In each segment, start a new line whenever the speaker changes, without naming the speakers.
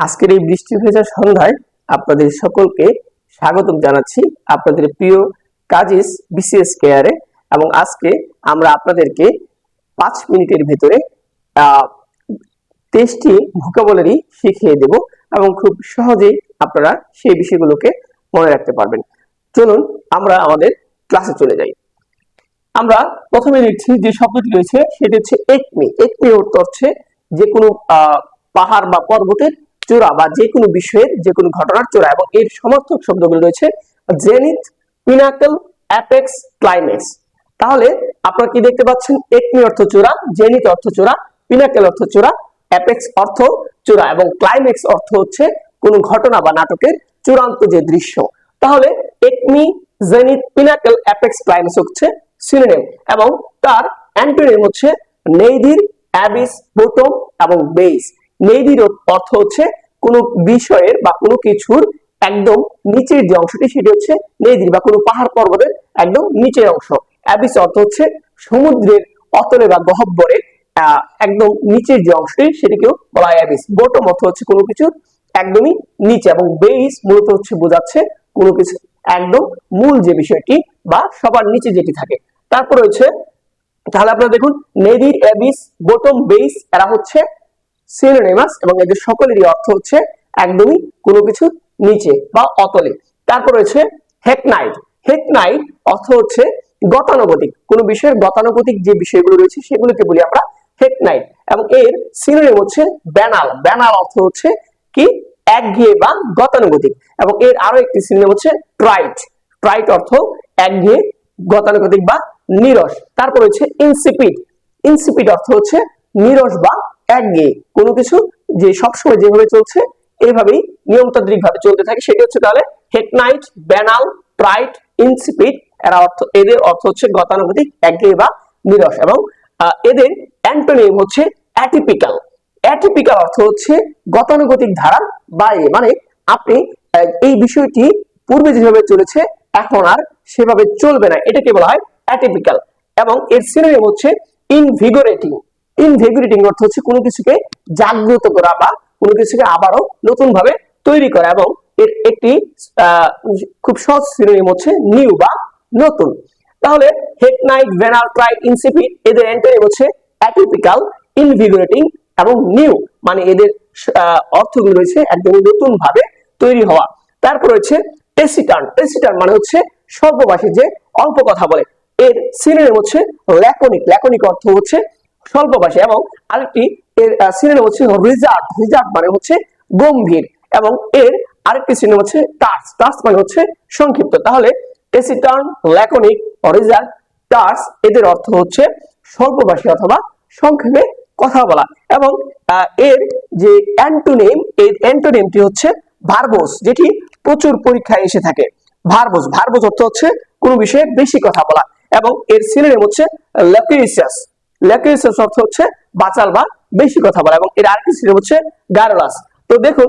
আজকের এই বৃষ্টি ভেজা সন্ধ্যায় আপনাদের সকলকে স্বাগতম জানাচ্ছি আপনাদের প্রিয় কাজিস বিসিএস কেয়ারে এবং আজকে আমরা আপনাদেরকে পাঁচ মিনিটের ভেতরে তেইশটি ভোকাবলারি শিখিয়ে দেব এবং খুব সহজেই আপনারা সেই বিষয়গুলোকে মনে রাখতে পারবেন। চলুন আমরা আমাদের ক্লাসে চলে যাই। আমরা প্রথমে লিখছি যে শব্দটি রয়েছে, সেটি হচ্ছে একমি। একমি অর্থ হচ্ছে যে কোনো পাহাড় বা পর্বতের চূড়া বা যে কোনো বিষয়ের যে কোনো ঘটনার চূড়া এবং এর সমর্থক শব্দগুলো রয়েছে জেনিথ পিনাকল অ্যাপেক্স ক্লাইম্যাক্স তাহলে আপনারা কি দেখতে পাচ্ছেন? একমি অর্থ চূড়া জেনিথ অর্থ চূড়া পিনাকেল অর্থ চূড়া অ্যাপেক্স অর্থ চূড়া এবং ক্লাইম্যাক্স অর্থ হচ্ছে কোনো ঘটনা বা নাটকের চূড়ান্ত যে দৃশ্য। তাহলে acme zenith pinnacle apex climax হচ্ছে সিনোনিম এবং তার অ্যান্টোনিম হচ্ছে নেইদির অ্যাবিস বোটম এবং বেস নেইদির অর্থ হচ্ছে কোনো বিষয়ের বা কোনো কিছুর একদম নিচের যে অংশটি সেটি হচ্ছে নেইদির বা কোনো পাহাড় পর্বতের একদম নিচের অংশ। অ্যাবিস অর্থ হচ্ছে সমুদ্রের অতলে বা গহব্বরে একদম নিচের যে অংশটি সেটিকেও বলা হয় অ্যাবিস। বোটম অর্থ হচ্ছে কোনো কিছু একদমই নিচে এবং বেইস মূলত হচ্ছে বোঝাচ্ছে কোনো কিছু। একদম মূল যে বিষয়টি বা সবার নিচে যেটি থাকে। তারপর রয়েছে তাহলে আপনারা দেখুন, নেদির অ্যাবিস, বোটম বেস এরা হচ্ছে সিনোনিমাস এবং এদের সকলেরই অর্থ হচ্ছে একদমই কোনো কিছু নিচে বা অতলে। তারপর রয়েছে হেকনাইট হেকনাইট অর্থ হচ্ছে গতানুগতিক। কোনো বিষয়ের গতানুগতিক যে বিষয়গুলো রয়েছে সেগুলোকে বলি আমরা হেকনাইট এবং এর সিনোনিম হচ্ছে ব্যানাল। ব্যানাল অর্থ হচ্ছে কি? একঘেয়ে বা গতানুগতিক। এবং এর আরও একটি সিনোনিম হচ্ছে ট্রাইট। ট্রাইট অর্থ একঘেয়ে, গতানুগতিক বা নিরস। তারপর হচ্ছে ইনসিপিড। ইনসিপিড অর্থ হচ্ছে নিরস বা একঘেয়ে কোনো কিছু যে সবসময় যেভাবে চলছে, এভাবেই নিয়মতান্ত্রিক ভাবে চলতে থাকে। সেটি হচ্ছে তাহলে হেকনাইট ব্যানাল ট্রাইট ইনসিপিড এরা অর্থ, এদের অর্থ হচ্ছে গতানুগতিক, একঘেয়ে বা নিরস এবং এদের অ্যান্টোনিম হচ্ছে অ্যাটিপিক্যাল অ্যাটিপিক্যাল অর্থ হচ্ছে গতানুগতিক ধারার বাইরে। মানে আপনি এই বিষয়টি পূর্বে যেভাবে চলেছে, এখন আর সেভাবে চলবে না। এটাকে বলা হয় অ্যাটিপিক্যাল এবং এর সিনোনিম হচ্ছে ইনভিগোরেটিং ইনভিগোরেটিং অর্থ হচ্ছে কোনো কিছুকে জাগ্রত করা বা কোনো কিছুকে আবারও নতুন ভাবে তৈরি করা এবং এর একটি খুব সহজ সিনোনিম হচ্ছে নিউ বা নতুন। তাহলে হেকনাইট ভেনাল ট্রাই ইনসিপিড এদের অ্যান্টোনিম হচ্ছে অ্যাটিপিক্যাল ইনভিগোরেটিং এবং নিউ মানে এদের অর্থগুলো রয়েছে একদমই নতুন ভাবে তৈরি হওয়া। তারপর রয়েছে টেসিটার্ন টেসিটার্ন মানে হচ্ছে স্বল্পভাষী যে অল্প কথা বলে। এর সিনোনিম হচ্ছে ল্যাকনিক ল্যাকনিক অর্থ হচ্ছে স্বল্পভাষী এবং আরেকটি এর সিনোনিম হচ্ছে রিজার্ভ। রিজার্ভ মানে হচ্ছে গম্ভীর এবং এর আরেকটি সিনোনিম হচ্ছে টার্স। টার্স মানে হচ্ছে সংক্ষিপ্ত। তাহলে টেসিটার্ন, ল্যাকনিক রিজার্ভ টার্স এদের অর্থ হচ্ছে স্বল্পভাষী অথবা সংক্ষেপে কথা বলা। এবং এর যে অ্যান্টোনিম এই অ্যান্টোনিমটি হচ্ছে ভার্বোস, যেটি প্রচুর পরীক্ষায় এসে থাকে। ভার্বোস ভার্বোস অর্থ হচ্ছে কোনো বিষয়ে বেশি কথা বলা। এবং এর সিনোনিম হচ্ছে ল্যাকুইসাস ল্যাকুইসাস অর্থ হচ্ছে বাচাল বা বেশি কথা বলা এবং এর আরেকটি হচ্ছে তো দেখুন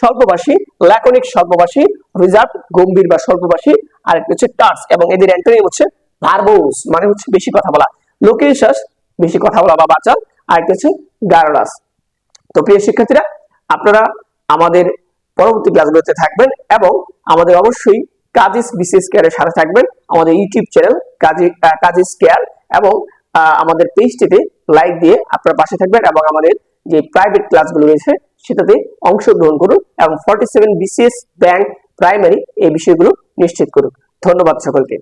স্বল্পভাষী ল্যাকনিক স্বল্পভাষী রিজার্ভ গম্ভীর বা স্বল্পভাষী আরেকটি হচ্ছে টার্স এবং এদের অ্যান্টোনিম হচ্ছে ভার্বোস মানে হচ্ছে বেশি কথা বলা। লোকেশাস, বেশি কথা বলা বা বাচাল, আরেকটি হচ্ছে তো প্রিয় শিক্ষার্থীরা, আপনারা আমাদের পরবর্তী ক্লাসগুলোতে থাকবেন এবং আমাদের অবশ্যই কাজিস বিসিএস কেয়ারের সাথে থাকবেন। আমাদের ইউটিউব চ্যানেল কাজিস কেয়ার এবং আমাদের পেজটিতে লাইক দিয়ে আপনার পাশে থাকবেন এবং আমাদের যে প্রাইভেট ক্লাসগুলো রয়েছে সেটাতে অংশগ্রহণ করুন এবং forty seven BCS bank primary এই বিষয়গুলো নিশ্চিত করুন। ধন্যবাদ সকলকে।